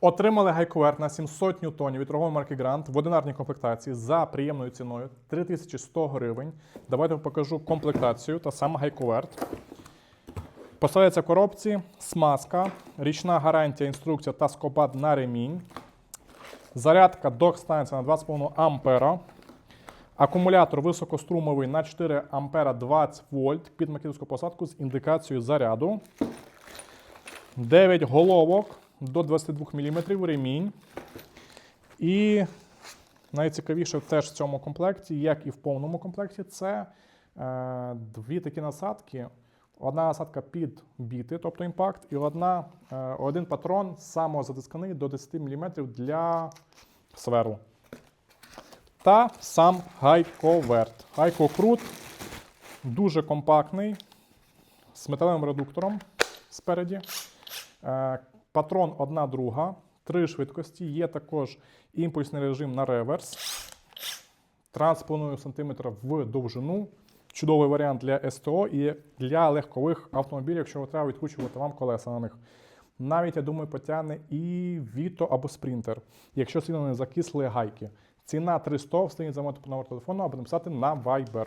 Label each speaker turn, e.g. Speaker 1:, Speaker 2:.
Speaker 1: Отримали гайковерт на 700 ньютонів від торгової марки Грант в одинарній комплектації за приємною ціною 3100 гривень. Давайте покажу комплектацію та саме гайковерт. Поставляється в коробці, смазка, річна гарантія, інструкція та скобат на ремінь. Зарядка док станція на 2,5 ампера. Акумулятор високострумовий на 4 ампера 20 вольт під макітовську посадку з індикацією заряду. 9 головок до 22 мм ремінь. І найцікавіше теж в цьому комплекті, як і в повному комплекті, це е, дві такі насадки. Одна насадка під біти, тобто імпакт, і одна, е, один патрон самозатисканий до 10 мм для сверлу. Та сам гайковерт. Гайкокрут дуже компактний, з металевим редуктором спереді. Патрон одна друга, три швидкості. Є також імпульсний режим на реверс. 3,5 см в довжину. Чудовий варіант для СТО і для легкових автомобілів, якщо треба відкручувати вам колеса на них. Навіть, я думаю, потягне і Vito або Sprinter, якщо сильно не закисли гайки. Ціна 300, встигніть по номеру телефону або написати на Viber.